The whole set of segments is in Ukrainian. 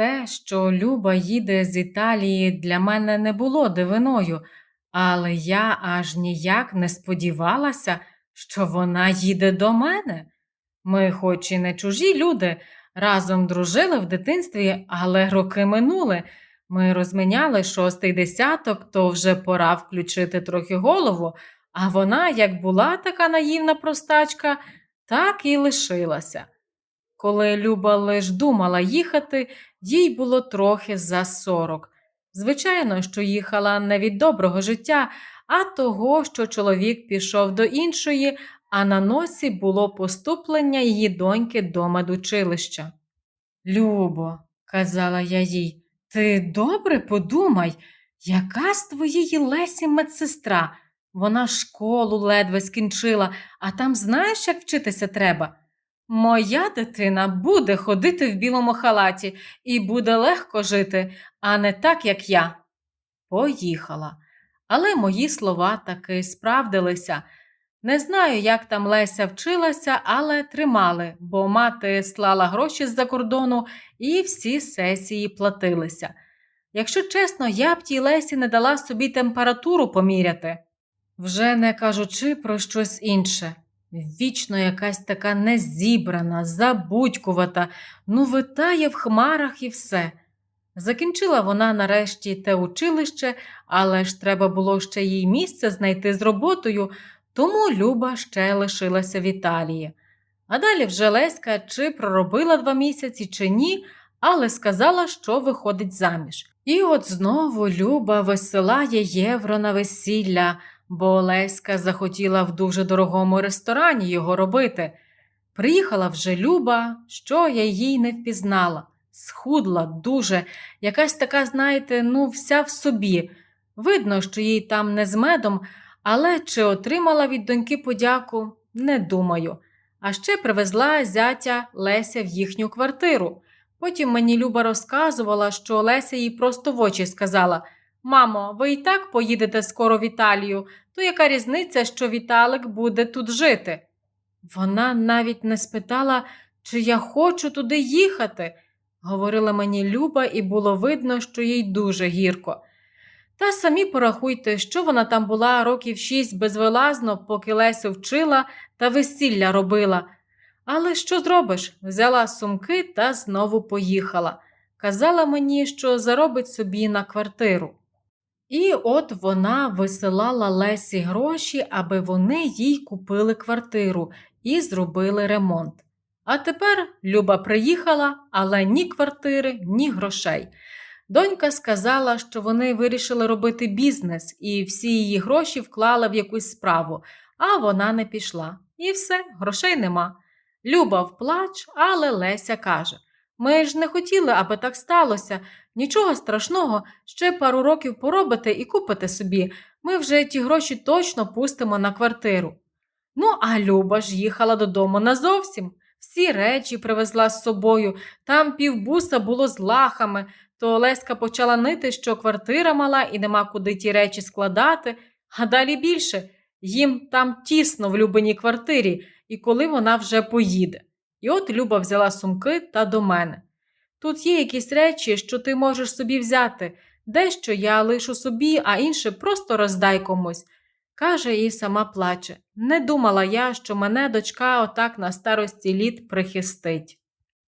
Те, що Люба їде з Італії, для мене не було дивиною, але я аж ніяк не сподівалася, що вона їде до мене. Ми, хоч і не чужі люди, разом дружили в дитинстві, але роки минули. Ми розміняли шостий десяток, то вже пора включити трохи голову, а вона, як була така наївна простачка, так і лишилася. Коли Люба лиш думала їхати, їй було трохи за сорок. Звичайно, що їхала не від доброго життя, а того, що чоловік пішов до іншої, а на носі було поступлення її доньки до медучилища. Любо, казала я їй, ти добре подумай, яка з твоєї Лесі медсестра? Вона школу ледве скінчила, а там знаєш, як вчитися треба. Моя дитина буде ходити в білому халаті і буде легко жити, а не так, як я. Поїхала. Але мої слова таки справдилися. Не знаю, як там Леся вчилася, але тримали, бо мати слала гроші з-за кордону і всі сесії платилися. Якщо чесно, я б тій Лесі не дала собі температуру поміряти, вже не кажучи про щось інше. Вічно якась така незібрана, забудькувата, ну витає в хмарах і все. Закінчила вона нарешті те училище, але ж треба було ще їй місце знайти з роботою, тому Люба ще лишилася в Італії. А далі вже Леська чи проробила два місяці, чи ні, але сказала, що виходить заміж. І от знову Люба висилає євро на весілля, бо Олеська захотіла в дуже дорогому ресторані його робити. Приїхала вже Люба, що я їй не впізнала. Схудла дуже, якась така, знаєте, ну, вся в собі. Видно, що їй там не з медом, але чи отримала від доньки подяку, не думаю. А ще привезла зятя Леся в їхню квартиру. Потім мені Люба розказувала, що Леся їй просто в очі сказала Мамо, ви і так поїдете скоро в Італію, то яка різниця, що Віталик буде тут жити? Вона навіть не спитала, чи я хочу туди їхати, говорила мені Люба, і було видно, що їй дуже гірко. Та самі порахуйте, що вона там була років шість безвилазно, поки Лесю вчила та весілля робила. Але що зробиш? Взяла сумки та знову поїхала. Казала мені, що заробить собі на квартиру. І от вона висилала Лесі гроші, аби вони їй купили квартиру і зробили ремонт. А тепер Люба приїхала, але ні квартири, ні грошей. Донька сказала, що вони вирішили робити бізнес, і всі її гроші вклали в якусь справу, а вона не пішла. І все, грошей нема. Люба вплач, але Леся каже: Ми ж не хотіли, аби так сталося. Нічого страшного, ще пару років поробите і купите собі. Ми вже ті гроші точно пустимо на квартиру. Ну, а Люба ж їхала додому назовсім. Всі речі привезла з собою, там півбуса було з лахами, то Олеська почала нити, що квартира мала і нема куди ті речі складати, а далі більше їм там тісно в Любиній квартирі, і коли вона вже поїде. І от Люба взяла сумки та до мене. Тут є якісь речі, що ти можеш собі взяти, дещо я лишу собі, а інше просто роздай комусь. Каже і сама плаче. Не думала я, що мене дочка отак на старості літ прихистить.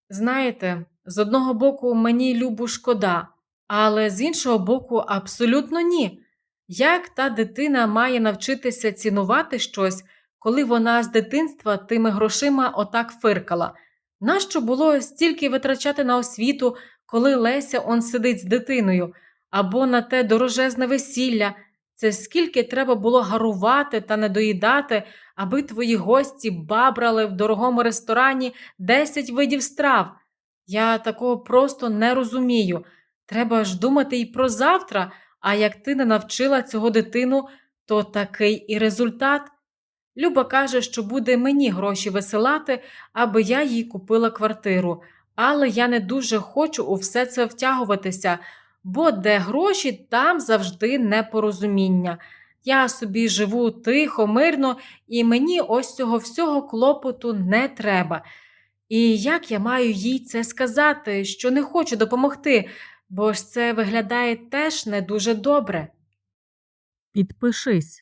Знаєте, з одного боку, мені любу шкода, але з іншого боку, абсолютно ні. Як та дитина має навчитися цінувати щось, коли вона з дитинства тими грошима отак фиркала? Нащо було стільки витрачати на освіту, коли Леся он сидить з дитиною, або на те дорожезне весілля? Це скільки треба було гарувати та не доїдати, аби твої гості бабрали в дорогому ресторані 10 видів страв. Я такого просто не розумію. Треба ж думати і про завтра, а як ти не навчила цього дитину, то такий і результат. Люба каже, що буде мені гроші висилати, аби я їй купила квартиру, але я не дуже хочу у все це втягуватися, бо де гроші, там завжди непорозуміння. Я собі живу тихо, мирно, і мені ось цього всього клопоту не треба. І як я маю їй це сказати, що не хочу допомогти, бо ж це виглядає теж не дуже добре. Підпишись.